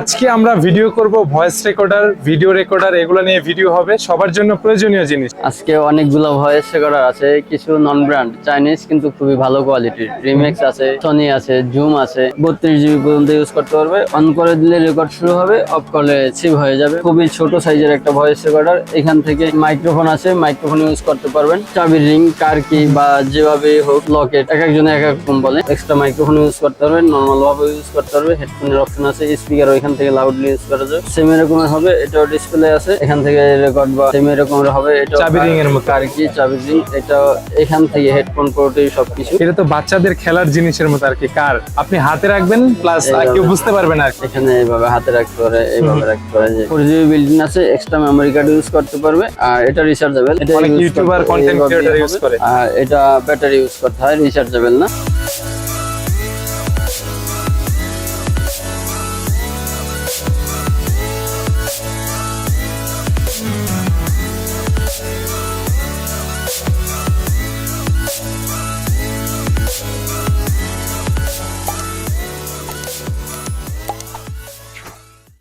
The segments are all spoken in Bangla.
আজকে আমরা ভিডিও করব ভয়েস রেকর্ডার ভিডিও রেকর্ডার এগুলো নিয়ে ভিডিও হবে। সবার জন্য প্রয়োজনীয় জিনিস। আজকে অনেকগুলো ভয়েস রেকর্ডার আছে, কিছু নন ব্র্যান্ড চাইনিজ কিন্তু খুবই ভালো কোয়ালিটির রিমেক্স আছে সনি আছে জুম আছে, বত্রিশ জিবি পর্যন্ত ইউজ করতে পারবে। অন করে দিলে রেকর্ড শুরু হবে অফ করলে সিভ হয়ে যাবে। খুবই ছোট সাইজের একটা ভয়েস রেকর্ডার এখান থেকে মাইক্রোফোন আছে মাইক্রোফোন ইউজ করতে পারবেন। চাবির রিং কার কি বা যেভাবে হোক লকেট এক একজনে এক এক রকম বলে। এক্সট্রা মাইক্রোফোন ইউজ করতে পারবেন নর্মাল ভাবে ইউজ করতে পারবে হেডফোনের অপশন আছে স্পিকার ওইখান থেকে লাউডলি ইউজ করা যায় সেম এরকমের হবে এটাও ডিসপ্লে আছে। এখান থেকে রেকর্ড বা সেম এরকমের হবে এটা চাবি ring এর মতো। আর কি চাবি রিং এটা এখান থেকে হেডফোন পোর্টে সবকিছু। এটা তো বাচ্চাদের খেলার জিনিসের মতো আর কি কার আপনি হাতে রাখবেন প্লাস কেউ বুঝতে পারবে না আর এখানে এইভাবে হাতে রাখতে পারে এইভাবে রাখতে পারে। যে ফোর জিবি বিল্ডিং আছে এক্সট্রা মেমোরি কার্ড ইউজ করতে পারবে আর এটা রিচার্জেবল এটা ইউটিউবার creator হবে। use করে। আর এটা ব্যাটারি ইউজ করতে হয় রিচার্জেবল না।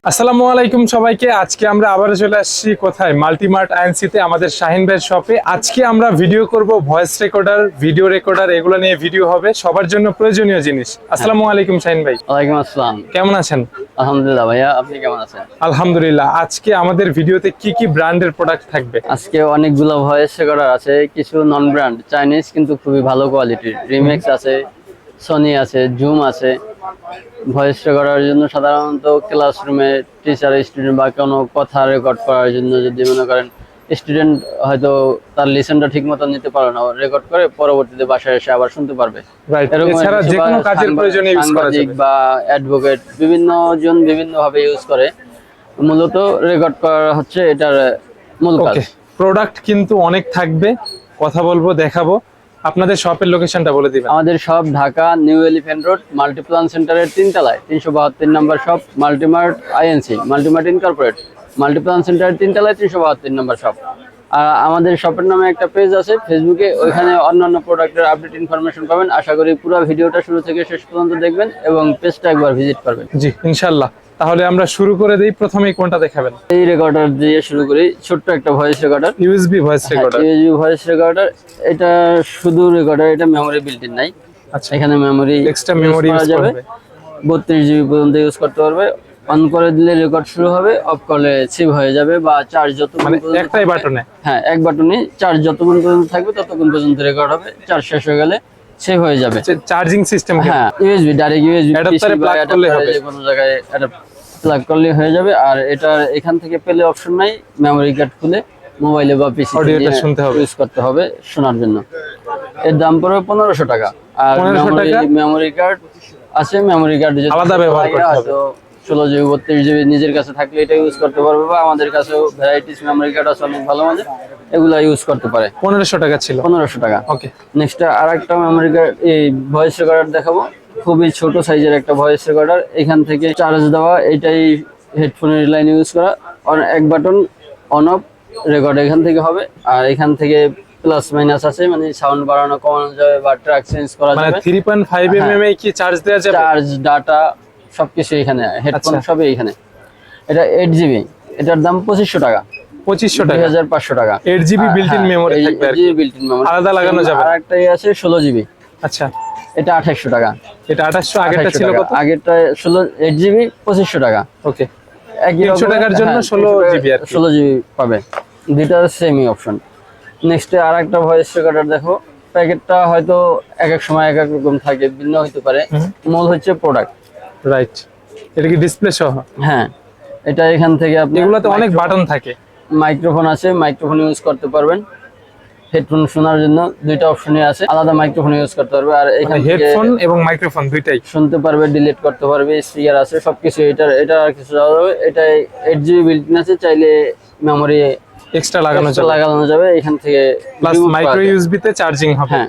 আসসালামু আলাইকুম সবাইকে। আজকে আমরা আবারও চলে আসছি কোথায়? মাল্টিমার্ট আইএনসিতে আমাদের শাহিন ভাইয়ের শপে। আজকে আমরা ভিডিও করব ভয়েস রেকর্ডার ভিডিও রেকর্ডার এগুলো নিয়ে ভিডিও হবে। সবার জন্য প্রয়োজনীয় জিনিস। আসসালামু আলাইকুম শাহিন ভাই। ওয়ালাইকুম আসসালাম। কেমন আছেন? আলহামদুলিল্লাহ ভাইয়া আপনি কেমন আছেন? আলহামদুলিল্লাহ। আজকে আমাদের ভিডিওতে কি কি ব্র্যান্ডের প্রোডাক্ট থাকবে? আজকে অনেকগুলো ভয়েস রেকর্ডার আছে কিছু নন ব্র্যান্ড চাইনিজ কিন্তু খুবই ভালো কোয়ালিটির রিমেক্স আছে সনি আছে জুম আছে। ভয়েস রেকর্ডার জন্য সাধারণত ক্লাসরুমে টিচার স্টুডেন্ট বা কোনো কথা রেকর্ড করার জন্য যদি মনে করেন স্টুডেন্ট হয়তো তার লিসেনটা ঠিক মতো নিতে পারে না রেকর্ড করে পরবর্তীতে বাসায় এসে আবার শুনতে পারবে। সাংবাদিক বা অ্যাডভোকেট বিভিন্ন জন বিভিন্ন ভাবে ইউজ করে মূলত রেকর্ড করা হচ্ছে এটার মূল কাজ। প্রোডাক্ট কিন্তু অনেক থাকবে কথা বলব দেখাবো। আপনাদের শপের লোকেশনটা বলে দিবেন। আমাদের shop Dhaka New Elephant Road Multiplan সেন্টারের তিনতলায়, তিনশো বাহাত্তর নম্বর shop Multimart INC Multimart incorporate Multiplan সেন্টারের তিনতলায় তিনশো বাহাত্তর নম্বর শপ আর আমাদের শপের নামে একটা পেজ আছে ফেসবুকে ওইখানে অন্যান্য প্রোডাক্টের আপডেট ইনফরমেশন পাবেন। আশা করি পুরো ভিডিওটা শুরু থেকে শেষ পর্যন্ত দেখবেন এবং পেজটা একবার ভিজিট করবেন। জি ইনশাল্লাহ তাহলে আমরা শুরু করে দেই। প্রথমেই কোনটা দেখাবেন? এই রেকর্ডার দিয়ে শুরু করি। ছোট্ট একটা voice recorder USB voice recorder USB voice recorder এটা শুধু রেকর্ডার এটা মেমোরি বিল্ট ইন নাই। আচ্ছা। এখানে মেমোরি এক্সট্রা মেমোরি ইউজ করা যাবে। করবে। বত্রিশ জিবি পর্যন্ত ইউজ করতে পারবে। অন করে দিলে রেকর্ড শুরু হবে অফ করলে সেভ হয়ে যাবে বা চার্জ যত মানে একটাই বাটনে হ্যাঁ এক বাটনে চার্জ যতক্ষণ পর্যন্ত থাকবে ততক্ষণ পর্যন্ত রেকর্ড হবে চার্জ শেষ হয়ে গেলে সেভ হয়ে যাবে চার্জিং সিস্টেম হ্যাঁ ইউএসবি ডাইরেক্ট ইউএসবি এ plug করলে হবে। যে কোনো জায়গায় প্লাগ করলে হয়ে যাবে আর এটা এখান থেকে পেলে অপশন নাই মেমোরি কার্ড খুলে মোবাইলে বা পিসি Audioটা শুনতে হবে। ইউজ করতে হবে শোনার জন্য এর দাম পড়বে পনেরোশো টাকা আর 1500? মেমোরি কার্ড আছে মেমোরি কার্ড আলাদা ব্যবহার করতে হবে। ষোলো জিবি বত্রিশ জিবি নিজের কাছে থাকলে এটা ইউজ করতে পারবে বা আমাদের কাছেও ভ্যারাইটিস মেমোরি কার্ড আছে অনেক ভালো মানের এগুলা ইউজ করতে পারে। পনেরোশো টাকা ছিল। পনেরোশো টাকা। ওকে নেক্সট আর একটা মেমোরি কার্ড এই ভয়েস রেকর্ডার দেখাবো। খুবই ছোট সাইজের একটা ভয়েস রেকর্ডার এখান থেকে চার্জ দেওয়া এটাই হেডফোনের লাইন ইউজ করা। অন- এক বাটন অন অফ রেকর্ড এখান থেকে হবে। আর এখান থেকে প্লাস মাইনাস আছে মানে সাউন্ড বাড়ানো কমানো যাবে বা ট্র্যাক চেঞ্জ করা মানে যাবে। Three point five M M কি চার্জ দেওয়া যাবে? চার্জ ডাটা সবকিছু এখানে হেডফোন আচ্ছা। সবই এখানে এটা এইট জিবি এটার দাম পঁচিশশো টাকা। পঁচিশশো টাকা। হাজার পাঁচশো টাকা। Eight GB built in memory থাকবে আর। বিল্ট ইন মেমোরি আলাদা লাগানো যাবে। আর একটা আছে ষোলো জিবি আচ্ছা। এটা আঠাশশো টাকা। এটা আঠাশশো আগেরটা ছিল কত? আগেরটা ষোলো এইট জিবি পঁচিশশো টাকা। ওকে একই 300 রকমের- টাকার জন্য হ্যাঁ, 16 300 GB আর। ষোলো জিবি পাবে। দুইটার সেমই অপশন নেক্সটে আর একটা ভয়েস রেকর্ডার দেখো। প্যাকেটটা হয়তো এক এক সময় এক এক রকম থাকে ভিন্ন হতে পারে। মূল হচ্ছে প্রোডাক্ট রাইট এটা কি ডিসপ্লে সহ? হ্যাঁ এটা এখান থেকে আপনি এগুলোতে অনেক বাটন থাকে। মাইক্রোফোন আছে মাইক্রোফোন ইউজ করতে পারবেন। হেডফোন শোনার জন্য দুইটা অপশনই আছে আলাদা মাইক্রোফোন ইউজ করতে পারবে আর এখান থেকে হেডফোন মানে এবং মাইক্রোফোন দুইটাই। শুনতে পারবে ডিলিট করতে পারবে স্পিকার আছে সবকিছু এটার এটা আর কিছু যাবে। এটা এইট জিবি বিল্ট আছে চাইলে মেমোরি এক্সট্রা লাগানো যাবে। লাগানো যাবে এখান থেকে প্লাস মাইক্রো। ইউএসবি তে চার্জিং হবে। হ্যাঁ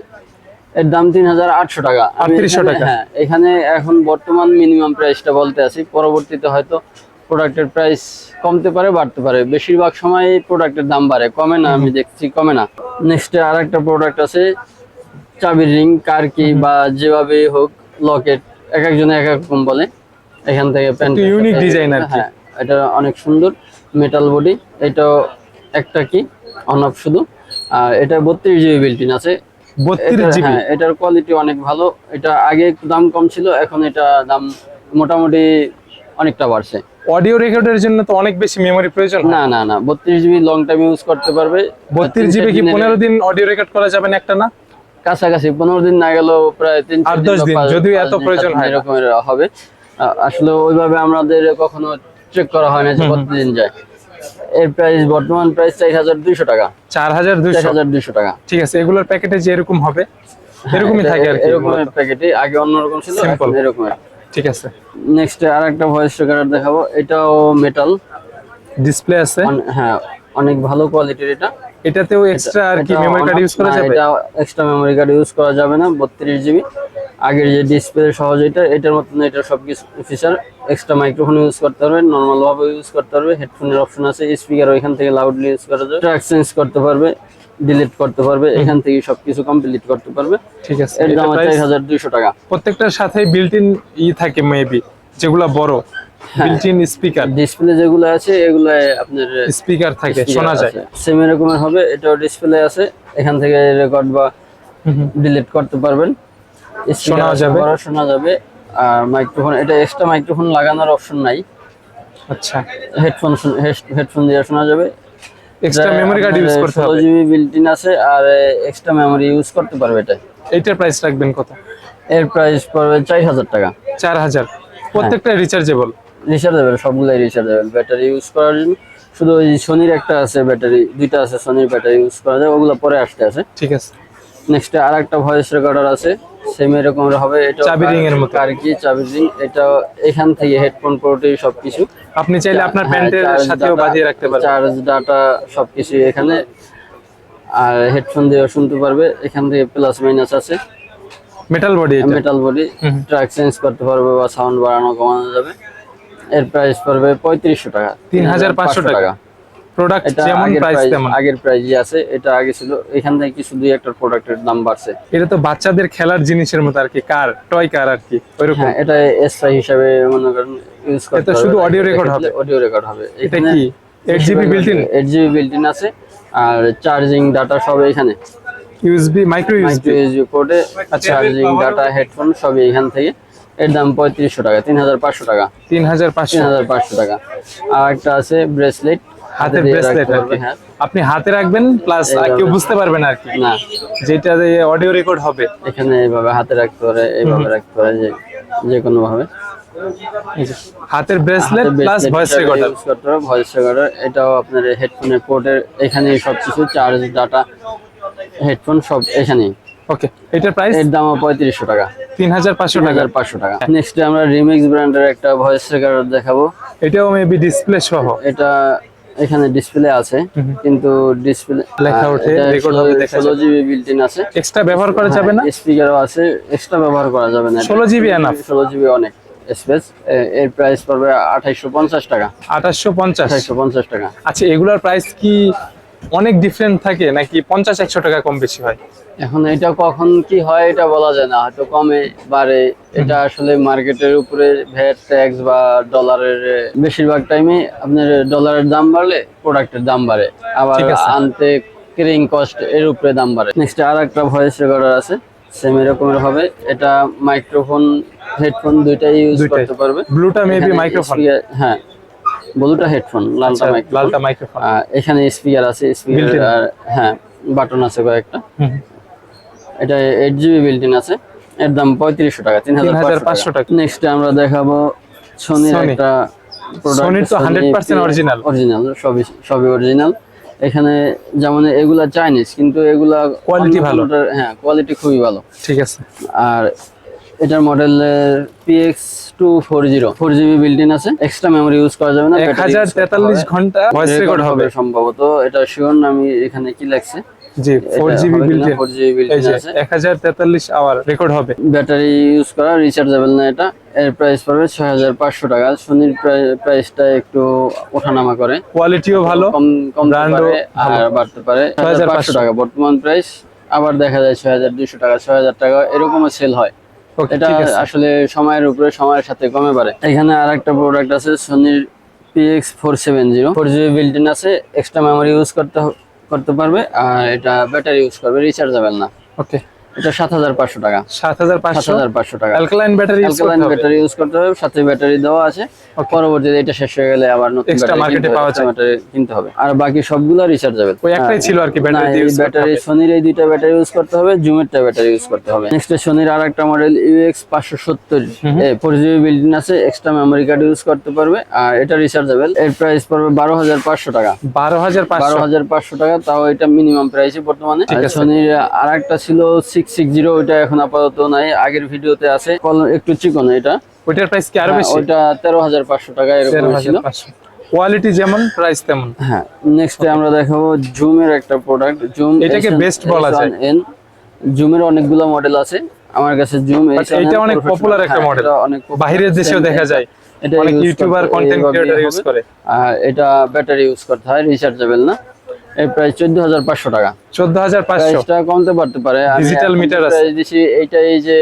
এর দাম তিন হাজার আটশো টাকা। আমি 3800 এখানে- টাকা। হ্যাঁ এখানে এখন বর্তমান মিনিমাম প্রাইসটা বলতে আছি। পরবর্তীতে হয়তো প্রোডাক্টের প্রাইস কমতে পারে বাড়তে পারে। বেশিরভাগ সময় প্রোডাক্টের দাম বাড়ে। কমে না আমি দেখছি কমে না। নেক্সট আর একটা প্রোডাক্ট আছে চাবির রিং কার কি বা যেভাবে হোক লকেট এক একজনে এক এক রকম বলে। এখান থেকে প্যান্ট unique design আর হ্যাঁ এটা অনেক সুন্দর মেটাল বডি এটাও একটা কি অন অফ শুধু। আর এটা বত্রিশ জিবি বিল্টিন আছে। বত্রিশ এটার- জিবি। হ্যাঁ এটার কোয়ালিটি অনেক ভালো। এটা আগে দাম কম ছিল এখন এটা দাম মোটামুটি অনেকটা বাড়ছে। অডিও রেকর্ডের জন্য তো অনেক বেশি মেমোরি প্রয়োজন না না না বত্রিশ জিবি লং টাইম ইউজ করতে পারবে। বত্রিশ জিবি কি পনেরো দিন। অডিও রেকর্ড করা যাবে না একটা না? কাছাকাছি পনেরো দিন না গেলেও প্রায় তিন আট দশ দিন, যদিও এত প্রয়োজন হয়। এরকমের হবে। আসলে ওইভাবে আমাদের কখনো চেক করা হয় না যে কতদিন যায়। এর প্রাইস বর্তমান প্রাইস চার হাজার দুইশো টাকা। চার হাজার দুইশো? টাকা। ঠিক আছে এগুলোর প্যাকেটে যে এরকম হবে এরকমই থাকে আর কি। এরকমের প্যাকেটে আগে অন্যরকম ছিল. এখন এরকমের। ঠিক আছে। নেক্সট আর একটা ভয়েস রেকর্ডার দেখাবো এটাও মেটাল ডিসপ্লে আছে? হ্যাঁ অনেক ভালো কোয়ালিটির এটা। এটাতেও এক্সট্রা আর কি এটা কার্ড ইউজ করা যাবে? এটা এক্সট্রা মেমোরি কার্ড ইউজ করা যাবে না বত্রিশ জিবি আগের যে ডিসপ্লে সহজ এটা এটার মতন এটা সব কিছু ফিচার এক্সট্রা মাইক্রোফোন ইউজ করতে পারবে নর্মাল ভাবে ইউজ করতে পারবে হেডফোনের অপশন আছে স্পিকার ওইখান থেকে লাউডলি ইউজ করা যাবে ট্র্যাক চেঞ্জ করতে পারবে ডিলিট করতে পারবে এখান থেকে সবকিছু কমপ্লিট করতে পারবে। ঠিক আছে এর দাম হাজার দুইশো টাকা। প্রত্যেকটার সাথে বিল্ট ইন ই থাকে মেবি যেগুলা বড়। বিল্ট ইন স্পিকার ডিসপ্লে যেগুলো আছে এগুলো আপনার স্পিকার থাকে শোনা যায়। সেম এরকমের হবে এটাও ডিসপ্লে আছে এখান থেকে রেকর্ড বা ডিলিট করতে পারবেন। আছে, যাবে। শোনা যাবে। আর মাইক্রোফোন এটা এক্সট্রা মাইক্রোফোন লাগানোর অপশন নাই। আচ্ছা। হেডফোন হেডফোন দিয়ে শোনা যাবে। এক্সট্রা মেমোরি কার্ড ইউজ করতে হবে। জিবি বিল্টিন আছে আর এক্সট্রা মেমোরি ইউজ করতে পারবে এটা। এইটার প্রাইস রাখবেন কত? এর প্রাইস পড়বে চার হাজার টাকা। চার হাজার প্রত্যেকটা রিচার্জেবল রিচার্জেবল সবগুলাই রিচার্জেবল ব্যাটারি ইউজ করার জন্য। শুধু ওই সোনির একটা আছে ব্যাটারি দুইটা আছে সোনির ব্যাটারি ইউজ করা যায় ওগুলো পরে আসতে আছে। ঠিক আছে। নেক্সট আর একটা ভয়েস রেকর্ডার আছে। সেম এরকম হবে এটা চাবি ring এর মতো। আর কি চাবি রিং এটা এখান থেকে হেডফোন পোর্টে সবকিছু। আপনি চাইলে আপনার প্যান্টের সাথেও বাজিয়ে রাখতে পারবেন। চার্জ ডাটা সবকিছু এখানে। আর হেডফোন দিয়ে শুনতে পারবে এখান থেকে প্লাস মাইনাস আছে। মেটাল বডি এটা। মেটাল বডি ট্র্যাক চেঞ্জ করতে পারবে বা সাউন্ড বাড়ানো কমানো যাবে। এর প্রাইস পড়বে পঁয়ত্রিশশো টাকা 3500 টাকা। প্রোডাক্ট যেমন আগের প্রাইস তেমন। আগের প্রাইসই আছে এটা আগে ছিল এখান থেকে কিছু দুই একটা প্রোডাক্টের দাম বাড়ছে। এটা তো বাচ্চাদের খেলার জিনিসের মতো আর কি কার টয় কার আর কি ওইরকম। হ্যাঁ এটা এসআই হিসাবে মনে করেন ইউজ করতে এটা শুধু audio record হবে? অডিও রেকর্ড হবে। এটা কি? Eight GB built in eight GB built in আছে আর চার্জিং ডাটা সব এখানে। ইউএসবি মাইক্রো ইউএসবি ইউএসবি পোর্টে চার্জিং ডাটা হেডফোন সবই এখান থেকে। এর দাম পঁয়ত্রিশশো টাকা তিন হাজার পাঁচশো টাকা। তিন হাজার তিন হাজার পাঁচশো টাকা। আর একটা আছে ব্রেসলেট হাতের ব্রেসলেট আর কি। হ্যাঁ। আপনি হাতে রাখবেন প্লাস কেউ বুঝতে পারবে না আর কি। না। যেটা অডিও রেকর্ড হবে। এখানে এইভাবে হাতে রাখতে পারে এইভাবে রাখতে পারে যে যে কোনো ভাবে হাতের bracelet plus voice recorder voice recorder এটাও আপনার হেডফোনের পোর্টের এখানে সবকিছু চার্জ ডাটা হেডফোন সব এখানেই। ওকে এটার প্রাইস এর দামও পঁয়ত্রিশশো টাকা। তিন হাজার পাঁচশো টাকা। হাজার পাঁচশো টাকা। নেক্সট আমরা রিমিক্স ব্র্যান্ডের একটা ভয়েস রেকর্ডার দেখাবো। এটাও মেবি ডিসপ্লে সহ। এটা এখানে ডিসপ্লে আছে কিন্তু ডিসপ্লে লেখা ওঠে, রেকর্ড হবে, দেখা ষোলো জিবি বিল্ট ইন আছে। এক্সট্রা ব্যবহার করা যাবে না? স্পিকারও আছে এক্সট্রা ব্যবহার করা যাবে না। 16 জিবি এনাফ 16 জিবি অনেক স্পেস এর প্রাইস পড়বে আঠাইশো পঞ্চাশ টাকা। আঠাশশো পঞ্চাশ। আঠাইশো পঞ্চাশ টাকা। আচ্ছা এগুলার প্রাইস কি অনেক ডিফারেন্ট থাকে নাকি পঞ্চাশ একশো টাকা কম বেশি হয়? এখন এটা কখন কি হয় এটা বলা যায় না হয়তো কমে বাড়ে। এটা আসলে মার্কেটের উপরে ভ্যাট ট্যাক্স বা ডলারের বেশিরভাগ টাইমে আপনার ডলারের দাম বাড়লে প্রোডাক্টের দাম বাড়ে। আবার আনতে ক্রিং কস্ট এর উপরে দাম বাড়ে। নেক্সট আর একটা ভয়েস রেকর্ডার আছে সেম এরকমের হবে। এটা মাইক্রোফোন হেডফোন দুইটাই ইউজ করতে পারবে। ব্লুটা মেবি মাইক্রোফোন হ্যাঁ। ব্লুটা হেডফোন লালটা মাইক্রোফোন। লালটা মাইক্রোফোন। এখানে স্পিকার আছে স্পিকার হ্যাঁ বাটন আছে কয়েকটা। এটা এইট জিবি বিল্টিন আছে এর দাম পঁয়ত্রিশশো টাকা তিন হাজার 3500 টাকা। নেক্সট আমরা দেখাবো সোনির একটা Sony তো 100% original। অরিজিনাল সবই সবই অরিজিনাল এখানে যেমন এগুলা চাইনিজ কিন্তু এগুলা অন্য ভালো। হ্যাঁ কোয়ালিটি খুবই ভালো। ঠিক আছে। আর এটার model PX two four zero four GB built in আছে। এক্সট্রা মেমোরি ইউজ করা যাবে না এক হাজার তেতাল্লিশ। ঘণ্টা ভয়েস রেকর্ড হবে সম্ভবত। এটা শিওর আমি এখানে কি লাগছে? জি four GB built four GB এই বিল্টিন যে আছে। এক হাজার তেতাল্লিশ আওয়ার রেকর্ড হবে। ব্যাটারি ইউজ করা রিচার্জেবল না এটা। এর প্রাইস পড়বে ছয় হাজার পাঁচশো টাকা। সোনির প্রাইসটা একটু ওঠানামা করে। কোয়ালিটিও ভালো কম পারে আর বাড়তে পারে। ছয় হাজার 6500 পাঁচশো। টাকা। বর্তমান প্রাইস আবার দেখা যায় ছয় হাজার দুইশো টাকা ছয় হাজার টাকা এরকমও সেল হয়। এটা আসলে সময়ের উপরে সময়ের সাথে কমে পারে। এখানে আর একটা প্রোডাক্ট আছে সোনির PX four seven zero four GB building আছে এক্সট্রা মেমোরি ইউজ করতে করতে পারবে আর এটা ব্যাটারি ইউজ করবে রিচার্জেবল না। ওকে এটা সাত হাজার পাঁচশো টাকা। সাত হাজার সাত পাঁচশো হাজার পাঁচশো টাকা। অ্যালকালাইন ব্যাটারি ইউজ অ্যালকালাইন করতে হবে? ব্যাটারি ইউজ করতে হবে সাথে ব্যাটারি দেওয়া আছে। পরবর্তীতে এটা শেষ হয়ে গেলে আবার নতুন ব্যাটারি market পাওয়া যায়। ব্যাটারি কিনতে হবে। আর বাকি সবগুলো রিচার্জেবল ওই একটাই ছিল আর কি ব্যাটারি ইউজ ব্যাটারি সোনির এই দুইটা ব্যাটারি ইউজ করতে হবে জুমেরটা ব্যাটারি ইউজ করতে হবে। নেক্সট সোনির আর একটা মডেল ফোর জিবি বিল্ডিং আছে এক্সট্রা মেমোরি কার্ড ইউজ করতে পারবে আর এটা রিচার্জেবল এর প্রাইস পড়বে বারো হাজার পাঁচশো টাকা। বারো হাজার বারো পাঁচশো হাজার পাঁচশো টাকা তাও এটা মিনিমাম প্রাইসে বর্তমানে। ঠিক আর আছে। সোনির আর একটা ছিল সিক্স সিক্স জিরো ওইটা এখন আপাতত নাই আগের ভিডিওতে আছে। একটু চিকন এটা। ওইটার প্রাইস কি আরও হ্যাঁ, বেশি? ওইটা তেরো হাজার পাঁচশো টাকা এরকম ছিল কোয়ালিটি যেমন প্রাইস তেমন। হ্যাঁ নেক্সটে আমরা দেখাবো জুমের একটা প্রোডাক্ট জুম এটাকে best বলা যায়। এন জুমের অনেকগুলো মডেল আছে। আমার কাছে জুম এইটা অনেক popular একটা model। অনেক বাইরের দেশেও দেখা এটা- যায়। এটা অনেক ইউটিউবার কন্টেন্ট ক্রিয়েটর ইউজ করে। এটা ব্যাটারি ইউজ করতে হয় রিচার্জেবল না। এর প্রাইস চোদ্দ হাজার পাঁচশো টাকা। চোদ্দ হাজার পাঁচশো। প্রাইসটা কমতে পারতে পারে meter যে আছে। দিছি এইটা এই যে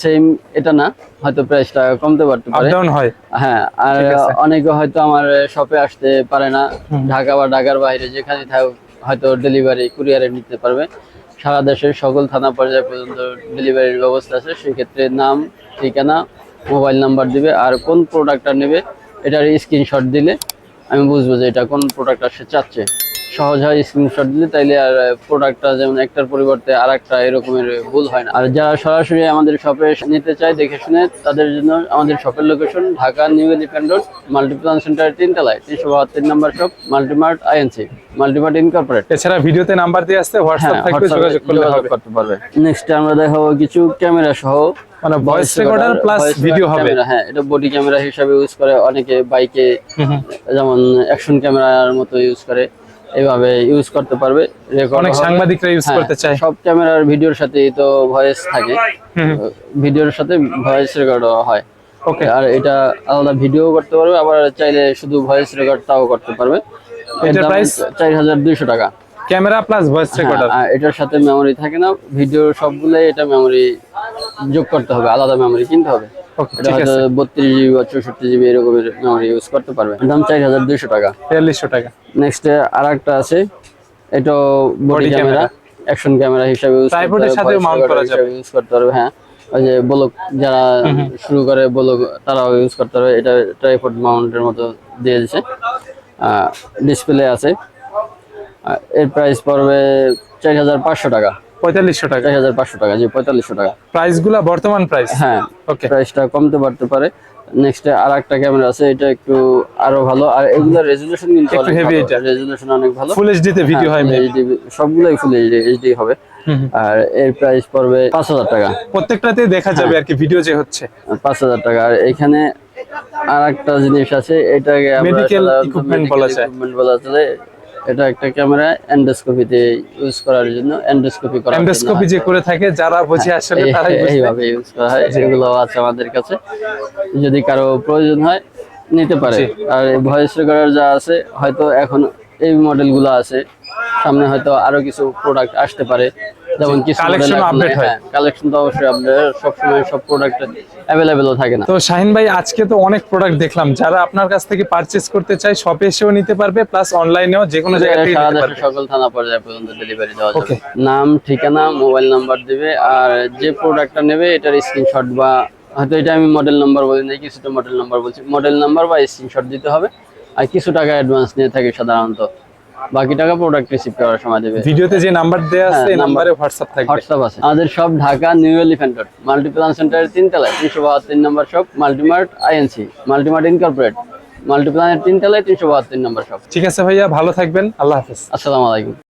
সেম এটা না হয়তো প্রাইসটা কমতে পারতে পারে। ডাউন হয়। হ্যাঁ আর অনেকে হয়তো আমার শপে আসতে পারে না ঢাকা বা ঢাকার বাইরে যেখানে থাকুক হয়তো ডেলিভারি কুরিয়ারে নিতে পারবে। সারা দেশের সকল থানা পর্যায় পর্যন্ত ডেলিভারির ব্যবস্থা আছে সেক্ষেত্রে নাম ঠিকানা মোবাইল নাম্বার দিবে আর কোন প্রোডাক্টটা নেবে এটার স্ক্রিনশট দিলে আমি বুঝব যে এটা কোন প্রোডাক্টটা সে চাচ্ছে। সহজ হয় স্ক্রিনশট দিলে তাইলে আর প্রোডাক্টটা যেমন একটার পরিবর্তে আর একটা এরকমের ভুল হয় না। আর যারা সরাসরি আমাদের শপে নিতে চায় দেখে শুনে তাদের জন্য আমাদের শপের location Dhaka New Elephant Road Multiplan Center তিনতলায় তিনশো বাহাত্তর number shop Multimart INC Multimart incorporate এছাড়া ভিডিওতে নাম্বার দিয়ে আসতে হোয়াটসঅ্যাপ হ্যাঁ থাকবে যোগাযোগ করতে পারবে। নেক্সট আমরা দেখাবো কিছু ক্যামেরা সহ। মানে ভয়েস রেকর্ডার প্লাস ভিডিও হবে। হ্যাঁ এটা বডি ক্যামেরা হিসাবে ইউজ করে অনেকে বাইকে। যেমন অ্যাকশন ক্যামেরার মতো ইউজ করে। এইভাবে ইউজ করতে পারবে রেকর্ড অনেক সাংবাদিকরা ইউজ করতে চায়। সব ক্যামেরার ভিডিওর সাথে তো ভয়েস থাকে। ভিডিওর সাথে ভয়েস রেকর্ড হয়। ওকে আর এটা আলাদা ভিডিও করতে পারবে আবার চাইলে শুধু ভয়েস রেকর্ডটাও করতে পারবে। এটার? চার হাজার দুইশো টাকা। ক্যামেরা প্লাস ভয়েস রেকর্ডার হ্যাঁ, আর এটার সাথে মেমরি থাকে না। ভিডিওর সবগুলাই এটা মেমরি যোগ করতে হবে আলাদা মেমোরি কিনতে হবে। এটা হয়তো বত্রিশ জিবি বা চৌষট্টি জিবি এরকমের মেমোরি ইউজ করতে পারবে। দাম চার হাজার দুইশো টাকা। বিয়াল্লিশশো টাকা। নেক্সট আর একটা আছে। Body body camera action camera হিসাবে করা যাবে। ইউজ করতে পারবে হ্যাঁ। ওই যে ব্লক যারা শুরু করে ব্লক তারাও ইউজ করতে পারবে। এটা ট্রাইপড মাউন্টের মতো দিয়ে দিছে। ডিসপ্লে আছে। এর প্রাইস পড়বে চার হাজার পাঁচশো টাকা। পঁয়তাল্লিশশো টাকা। চার হাজার পাঁচশো টাকা জি পঁয়তাল্লিশশো টাকা। প্রাইসগুলা বর্তমান প্রাইস? হ্যাঁ ওকে প্রাইসটা কমতে পারতে পারে। নেক্সট আর একটা ক্যামেরা আছে এটা একটু আরও ভালো। আর এগুলোর রেজুলেশন কিন্তু একটু অনেক heavy এটা। রেজুলেশন অনেক ভালো। ফুল এইচডি তে ভিডিও হয় হ্যাঁ। HD সবগুলাই ফুল এইচডি এইচডি হবে। আর এর প্রাইস পড়বে পাঁচ হাজার টাকা। প্রত্যেকটাতে দেখা যাবে আর কি ভিডিও যে হচ্ছে। পাঁচ হাজার টাকা। আর এখানে আর একটা জিনিস আছে এটাকে আমরা equipment medical বলা যায়। equipment বলা চলে। এটা একটা ক্যামেরা এন্ডোস্কোপিতে ইউজ করার জন্য এন্ডোস্কোপি করা এন্ডোস্কোপি যে করে থাকে যারা বোঝে আসলে তারাই এইভাবে ইউজ করা হয় যেগুলো আছে আমাদের কাছে। যদি কারও প্রয়োজন হয় নিতে পারে। আর ভয়েস রেকর্ডার যা আছে হয়তো এখন এই মডেলগুলো আছে। সামনে হয়তো আরও কিছু প্রোডাক্ট আসতে পারে। যেমন কিছু Collection update হয়। কালেকশন তো অবশ্যই আপডেট সবসময় সব প্রোডাক্ট অ্যাভেলেবেলও থাকে না। তো শাহিন ভাই আজকে তো অনেক প্রোডাক্ট দেখলাম। যারা আপনার কাছ থেকে পারচেজ করতে চায় শপে এসেও নিতে পারবে প্লাস অনলাইনেও যে কোনো জায়গা থেকে সারা পারবে। সকল থানা পর্যায়ে পর্যন্ত ডেলিভারি দেওয়া যাবে. নাম ঠিকানা মোবাইল নাম্বার দিবে আর যে প্রোডাক্টটা নেবে এটার স্ক্রিনশট বা হয়তো এটা আমি মডেল নাম্বার বলি নাই কিছুটা মডেল নাম্বার বলছি। মডেল নাম্বার বা স্ক্রিনশট দিতে হবে আর কিছু টাকা অ্যাডভান্স নিয়ে থাকে সাধারণত। বাকি টাকা প্রোডাক্ট রিসিভ করার সময় দেবে। ভিডিওতে যে নাম্বার দেওয়া আছে এই নম্বরে নাম্বারে হোয়াটসঅ্যাপ থাকবে। হোয়াটসঅ্যাপ আছে। আমাদের সব Dhaka New Elephant Road Multiplan সেন্টারের তিনতলায় তিনশো বাহাত্তর নম্বর shop Multimart INC Multimart incorporate মাল্টিপ্লানের তিনতলায় তিনশো বাহাত্তর নম্বর শপ ঠিক আছে ভাইয়া ভালো থাকবেন। আল্লাহ হাফেজ। আসসালামু আলাইকুম।